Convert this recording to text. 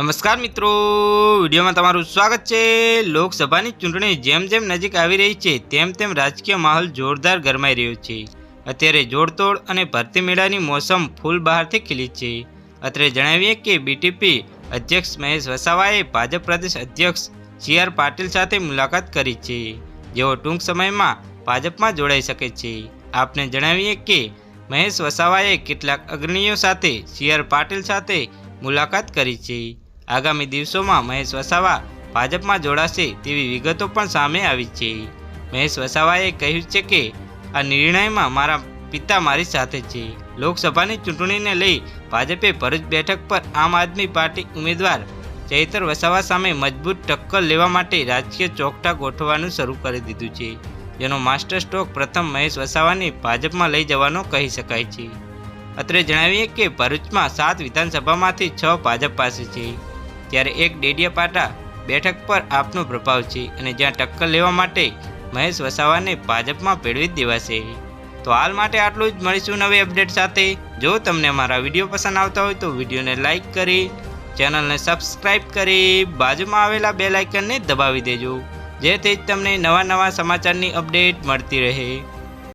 નમસ્કાર મિત્રો. વિડીયોમાં તમારું સ્વાગત છે. લોકસભાની ચૂંટણી જેમ જેમ નજીક આવી રહી છે, તેમ તેમ રાજકીય માહોલ જોરદાર ગરમાઈ રહ્યો છે. અત્યારે જોડતોડ અને ભરતી મેળાની મોસમ ફૂલ બહારથી ખીલી છે. અત્રે જણાવીએ કે બીટીપી અધ્યક્ષ મહેશ વસાવાએ ભાજપ પ્રદેશ અધ્યક્ષ સી આર પાટીલ સાથે મુલાકાત કરી છે. જેઓ ટૂંક સમયમાં ભાજપમાં જોડાઈ શકે છે. આપને જણાવીએ કે મહેશ વસાવાએ કેટલાક અગ્રણીઓ સાથે સી આર પાટીલ સાથે મુલાકાત કરી છે. આગામી દિવસોમાં મહેશ વસાવા ભાજપમાં જોડાશે તેવી વિગતો પણ સામે આવી છે. મહેશ વસાવાએ કહ્યું છે કે, આ નિર્ણયમાં મારા પિતા મારી સાથે છે. લોકસભાની ચૂંટણીને લઈ ભાજપે ભરૂચ બેઠક પર આમ આદમી પાર્ટી ઉમેદવાર ચૈતર વસાવા સામે મજબૂત ટક્કર લેવા માટે રાજકીય ચોકઠા ગોઠવવાનું શરૂ કરી દીધું છે. જેનો માસ્ટર સ્ટ્રોક પ્રથમ મહેશ વસાવાને ભાજપમાં લઈ જવાનો કહી શકાય છે. અત્રે જણાવીએ કે, ભરૂચમાં સાત વિધાનસભામાંથી છ ભાજપ પાસે છે. ત્યારે એક ડેડિયાપાટા બેઠક પર આપનો પ્રભાવ છે અને જ્યાં ટક્કર લેવા માટે મહેશ વસાવાને ભાજપમાં ભેળવી દેવાશે. તો હાલ માટે આટલું જ. મળીશું નવી અપડેટ સાથે. જો તમને અમારા વીડિયો પસંદ આવતા હોય તો વિડીયોને લાઇક કરી, ચેનલને સબસ્ક્રાઇબ કરી, બાજુમાં આવેલા બે લાઇકનને દબાવી દેજો. જેથી તમને નવા નવા સમાચારની અપડેટ મળતી રહે.